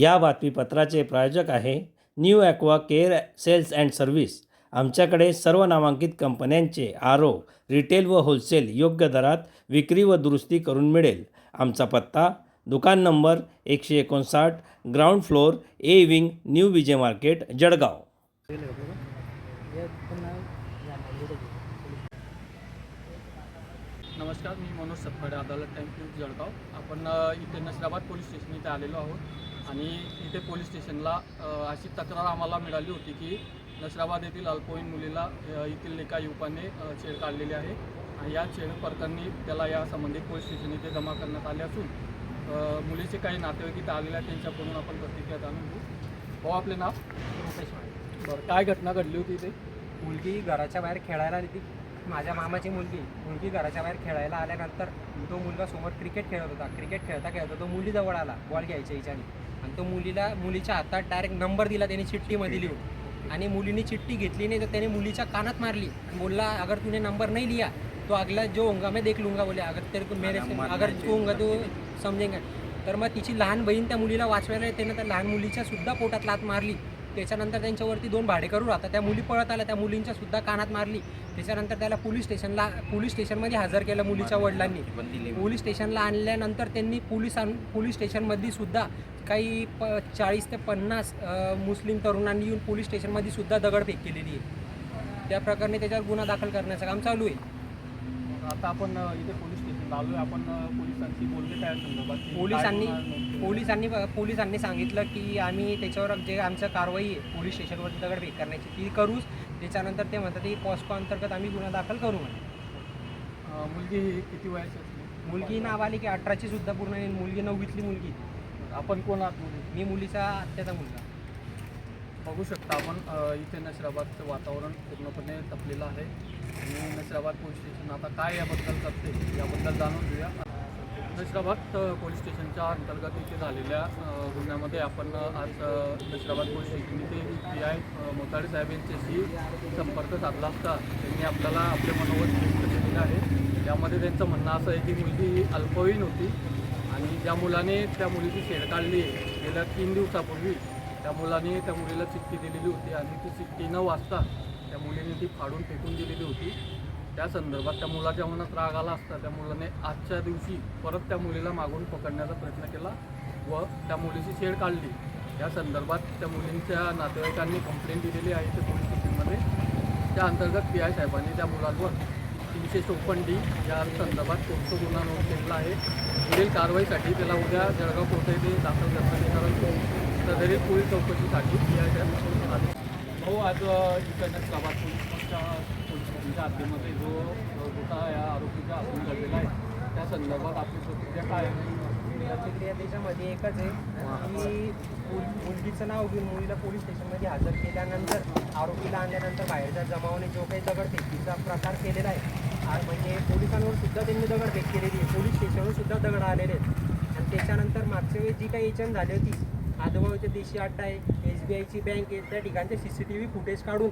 या बातमीपत्राचे प्रायोजक आहे new aqua care sales and service. आमच्याकडे सर्व नामांकित कंपन्यांचे आर ओ रिटेल व होलसेल योग्य दरात विक्री व दुरुस्ती करून मिळेल. आमचा पत्ता दुकान नंबर एकशे एकोणसाठ ground floor A wing new Vijay market Jalgaon. नमस्कार मी मनोज सतपाडे अदालत टाईम जळगाव. आपण अ, इथे नसराबाद पोलीस स्टेशन इथे आलेलो आहोत. आणि इथे पोलीस स्टेशनला अशी तक्रार आम्हाला मिळाली होती की नशिराबाद येथील अल्पवयीन मुलीला येथील एका युवकाने छेड काढलेली आहे. आणि या छेड प्रकरणी त्याला या संबंधित पोलीस स्टेशन इथे जमा करण्यात आले असून मुलीचे काही नातेवाईक इथे आलेले आहेत त्यांच्याकडून आपण प्रतिक्रिया जाणून घेऊ. भाऊ आपले नाव? बरं काय घटना घडली होती इथे? मुलगी घराच्या बाहेर खेळायला आली ती माझ्या मामाची मुलगी. मुलगी घराच्या बाहेर खेळायला आल्यानंतर तो मुलगा समोर क्रिकेट खेळत होता. क्रिकेट खेळता खेळता तो मुलीजवळ आला. बॉल घ्यायच्या हिच्याने. आणि तो मुलीला मुलीच्या हातात डायरेक्ट नंबर दिला त्याने चिठ्ठीमध्ये लिहून. आणि मुलीने चिठ्ठी घेतली नाही तर त्याने मुलीच्या कानात मारली. बोलला अगर तूने नंबर नहीं लिया तो अगला जो होगा मैं देख लूंगा बोले अगर तेरे को मेरे से अगर तू होगा तो समजेंगा तर मग तिची लहान बहीण त्या मुलीला वाचवायला येते ना त्या लहान मुलीच्या सुद्धा पोटात लात मारली. त्याच्यानंतर त्यांच्यावरती दोन भाडेकरू राहतात. त्या मुली पळत आल्या त्या मुलींच्या सुद्धा कानात मारली. त्याच्यानंतर त्याला पोलीस स्टेशनला पोलीस स्टेशनमध्ये हजर केलं मुलीच्या वडिलांनी. पोलीस स्टेशनला आणल्यानंतर त्यांनी पोलिसां पोलीस स्टेशनमध्ये सुद्धा काही प चाळीस ते पन्नास मुस्लिम तरुणांनी येऊन पोलीस स्टेशनमध्ये सुद्धा दगडफेक केलेली आहे. त्या प्रकारे त्याच्यावर गुन्हा दाखल करण्याचं काम चालू आहे. आता आपण इथे पोलीस आलो आहे आपण पोलिसांशी. बोलले त्या संदर्भात पोलिसांनी? पोलिसांनी पोलिसांनी सांगितलं की आम्ही त्याच्यावर जे आमचं कारवाई आहे पोलीस स्टेशनवरती दगडफेक करण्याची ती करूच. त्याच्यानंतर ते म्हणतात की पॉस्को अंतर्गत आम्ही गुन्हा दाखल करू म्हणे. मुलगी ही किती वयाची मुलगी नाव आली की अठराची सुद्धा पूर्ण मुलगी नववीतली मुलगी आपण कोण आहात मुली? मी मुलीचा आत्याचा मुलगा बघू शकता आपण इथे नशिराबादचं वातावरण पूर्णपणे तपलेलं आहे. आणि नशिराबाद पोलीस स्टेशन आता काय याबद्दल करते याबद्दल जाणून घेऊया. नशिराबाद पोलीस स्टेशनच्या अंतर्गत इथे झालेल्या गुन्ह्यामध्ये आपण आज अ, नशिराबाद पोलीस स्टेशन इथे पी आय मोताडे साहेब यांच्याशी संपर्क साधला असता. त्यांनी आपल्याला आपले मनोगत व्यक्त केलेलं आहे. त्यामध्ये त्यांचं म्हणणं असं आहे की मुलगी ही अल्पवयीन होती आणि ज्या मुलाने त्या मुलीची शेड काढली गेल्या तीन दिवसापूर्वी त्या मुलाने त्या मुलीला चिठ्ठी दिलेली होती आणि ती चिठ्ठी न वाचता त्या मुलीने ती फाडून फेकून दिलेली होती. त्या संदर्भात त्या मुलाच्या मनात राग आला असता त्या मुलाने आजच्या दिवशी परत त्या मुलीला मागून पकडण्याचा प्रयत्न केला व त्या मुलीची छेड काढली. या संदर्भात त्या मुलींच्या नातेवाईकांनी कंप्लेंट दिलेली आहे ते पोलीस स्टेशनमध्ये. त्या अंतर्गत पी आय साहेबांनी त्या मुलांवर तीनशे चौपन्न डी या संदर्भात पोक्सो गुन्हा नोंद केलेला आहे पुढील कारवाईसाठी त्याला उद्या जळगाव कोर्ट येथे दाखल करण्यात येणार असून सदरी पुढील चौकशीसाठी पी आय साहेब भाऊ आज इकडनं प्रभात पोलीसच्या हद्दीमध्ये जो होता या आरोपीचा आपण घडलेला आहे त्या संदर्भात आपली प्रतिक्रिया काय प्रतिक्रिया त्याच्यामध्ये एकच आहे की मुल- मुलगीचं नाव घेऊन मुलीला पोलीस स्टेशनमध्ये हजर केल्यानंतर आरोपीला आणल्यानंतर बाहेरच्या जमावाने जो काही दगडफेकीचा प्रकार केलेला आहे म्हणजे पोलिसांवर सुद्धा त्यांनी दगडफेक केलेली आहे. पोलीस स्टेशनवर सुद्धा दगड आलेले आहेत. आणि त्याच्यानंतर मागच्या वेळी जी काही एजंट झाली होती आजोबाचे देशी अड्डा आहे. एस बी आयची बँक आहे. त्या ठिकाणचे C C T V footage काढून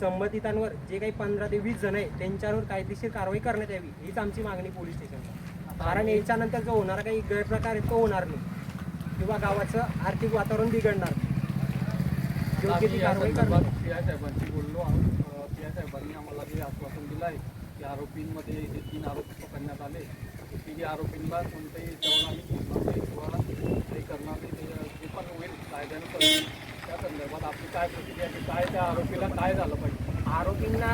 संबंधितांवर जे काही पंधरा ते वीस जण आहे त्यांच्यावर कायदेशीर कारवाई करण्यात यावी हीच आमची मागणी पोलीस स्टेशनला. कारण याच्यानंतर जो होणारा काही गैरप्रकार आहे तो होणार नाही. किंवा गावाचं आर्थिक वातावरण बिघडणार योग्य ती कारवाई करणार साहेबांशी बोललो आहोत. पी साहेबांनी आम्हाला जे आश्वासन दिलं आहे की आरोपींमध्ये जे तीन आरोपी पकडण्यात आले. ते तिन्ही आरोपींना कोणत्याही याच्यावर आम्ही सोडणार नाही किंवा ते करणार नाही ते जे पण होईल कायद्यानं त्या संदर्भात आपली काय प्रतिक्रिया आहे काय त्या आरोपीला काय झालं पाहिजे? आरोपींना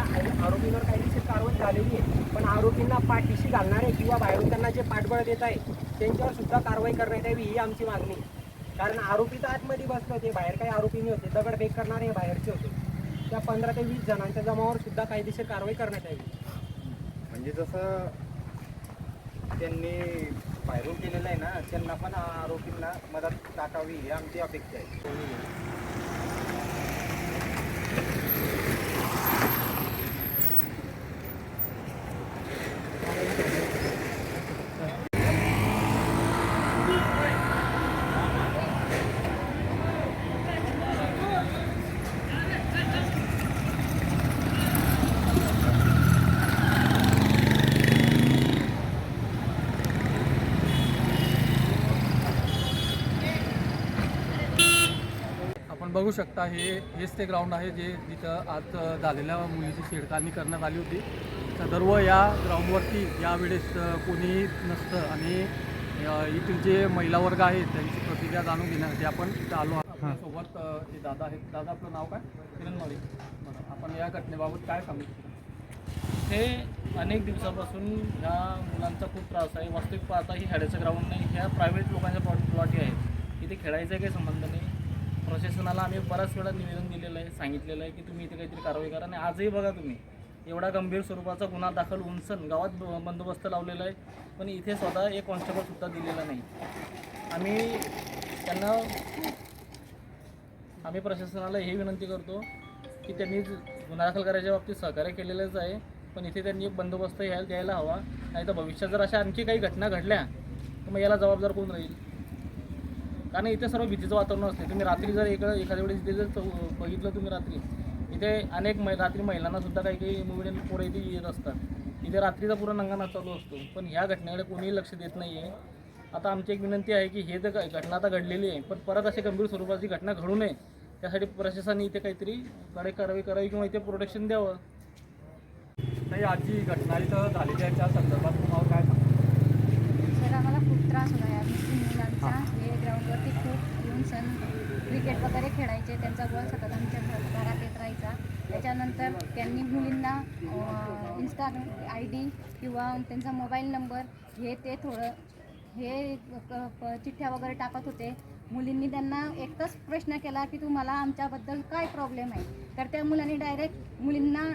आरोपींवर कायदेशीर कारवाई झालेली आहे पण आरोपींना पाठीशी घालणारे किंवा बाहेरून त्यांना जे पाठबळ देत आहे त्यांच्यावर सुद्धा कारवाई करण्यात यावी ही आमची मागणी आहे. कारण आरोपी तर आतमध्ये बसले होते बाहेर काही आरोपी नाही होते दगडफेक करणारे हे बाहेरचे होते. त्या पंधरा ते वीस जणांच्या जमावावर सुद्धा कायदेशीर कारवाई करण्यात यावी. म्हणजे जसं त्यांनी बाहेरून केलेलं आहे ना त्यांना पण आरोपींना मदत टाकावी ही आमची अपेक्षा आहे. बघू शकता हे हेच ते ग्राउंड आहे जे जिथं आज झालेल्या मुलीची छेडखानी करण्यात आली होती. सदर्व या ग्राउंडवरती यावेळेस कोणी नसतं आणि इथील जे महिला वर्ग आहेत त्यांची प्रतिक्रिया जाणून घेण्यासाठी आपण इथं आलो आहोत. आपल्यासोबत अ, हे दादा आहेत. दादा आपलं नाव काय? किरण माळी. आपण या घटनेबाबत काय सांगू शकता? हे अनेक दिवसापासून ह्या मुलांचा खूप त्रास आहे. वास्तविक पाहता ही खेळायचं ग्राउंड नाही ह्या प्रायव्हेट लोकांच्या प्लॉट प्लॉटी आहेत. इथे खेळायचा काही संबंध नाही. प्रशासनाला आम्ही बऱ्याच वेळा निवेदन दिलेलं आहे सांगितलेलं आहे की तुम्ही इथे काहीतरी कारवाई करा आणि आजही बघा तुम्ही एवढा गंभीर स्वरूपाचा गुन्हा दाखल उंचन गावात ब- बंदोबस्त लावलेला आहे पण इथे स्वतः एक कॉन्स्टेबलसुद्धा दिलेला नाही. आम्ही त्यांना आम्ही प्रशासनाला हे विनंती करतो की त्यांनी गुन्हा दाखल करायच्या बाबतीत सहकार्य केलेलंच आहे पण इथे त्यांनी एक बंदोबस्त यायला द्यायला हवा नाही तर भविष्यात जर अशा आणखी काही घटना घडल्या तर मग याला जबाबदार कोण राहील? कारण इथे सर्व भीतीचं वातावरण असते. तुम्ही रात्री जर एक एखाद्या वेळेस इथे जर चौ- बघितलं तुम्ही रात्री. इथे अनेक मै रात्री महिलांना सुद्धा काही काही मुली पोरं इथे येत असतात. इथे रात्रीचा पूर्ण नंगाना चालू असतो. पण ह्या घटनेकडे कोणीही लक्ष देत नाही आहे आता आमची एक विनंती आहे की हे जर घटना आता घडलेली आहे पण परत अशी गंभीर स्वरूपाची घटना घडू नये. त्यासाठी प्रशासनाने इथे काहीतरी कडक कारवाई करावी किंवा इथे प्रोटेक्शन द्यावं. काही आज जी घटना इथं झालेली आहे त्या संदर्भात तुम्हाला काय सांगता आम्हाला खूप त्रास होता या हे ग्राउंडवरती खूप येऊन सण क्रिकेट वगैरे खेळायचे. त्यांचा बॉल सतत आमच्या घरात येत राहायचा. त्याच्यानंतर त्यांनी मुलींना इन्स्टा आय डी किंवा त्यांचा मोबाईल नंबर हे ते थोडं हे क- प- चिठ्ठ्या वगैरे टाकत होते. मुलींनी त्यांना एकच प्रश्न केला की तुम्हाला आमच्याबद्दल काय प्रॉब्लेम आहे? तर त्या मुलांनी डायरेक्ट मुलींना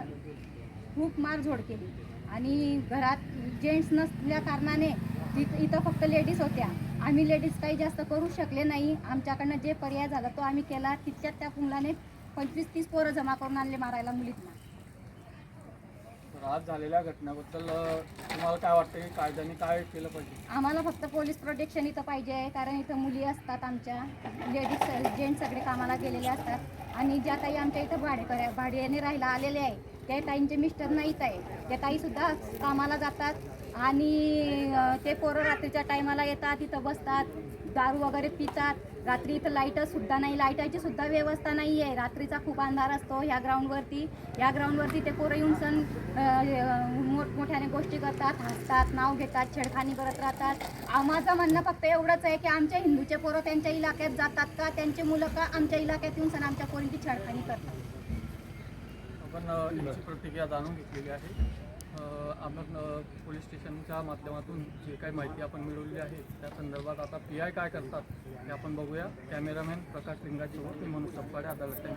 खूप मारझोड केली. आणि घरात जेंट्स नसल्या कारणाने तिथं इथं फक्त लेडीज होत्या. आम्ही लेडीज काही जास्त करू शकले नाही. आमच्याकडनं जे पर्याय झाला तो आम्ही केला. तितक्यात त्या मुलाने पंचवीस तीस पोरं जमा करून आणले मारायला मुलींना. तर आज झालेल्या घटनेबद्दल तुम्हाला काय वाटतं? की कायद्याने काय केलं पाहिजे? आम्हाला फक्त पोलीस प्रोटेक्शन इथं पाहिजे आहे. कारण इथं मुली असतात आमच्या. लेडीज जेंट्स सगळे कामाला गेलेले असतात. आणि ज्या ताई आमच्या इथं भाडे भाड्याने राहायला आलेले आहे त्या ताईंचे मिस्टर नाहीत आहे. त्या ताईसुद्धा कामाला जातात आणि ते पोरं रात्रीच्या टायमाला येतात इथं बसतात दारू वगैरे पितात. रात्री इथं लाईटसुद्धा नाही लाईटाची सुद्धा व्यवस्था नाही आहे रात्रीचा खूप अंधार असतो ह्या ग्राउंडवरती. या ग्राउंडवरती ते पोरं येऊन सण मोठमोठ्याने गोष्टी करतात हसतात नाव घेतात छेडखानी करत राहतात. आ- माझं म्हणणं फक्त एवढंच आहे की आमच्या हिंदूचे पोरं त्यांच्या इलाक्यात जातात का? त्यांचे मुलं का आमच्या इलाक्यात येऊन सण आमच्या पोरींची छेडखानी करतात? आपण यांची प्रतिक्रिया जाणून घेतलेली आहे. आपण पोलीस स्टेशनच्या माध्यमातून जे काही माहिती आपण मिळवली आहे त्या संदर्भात आता पी आय काय करतात हे आपण बघूया. कॅमेरामॅन प्रकाश लिंगाची व म्हणून सप्पाडे अदालत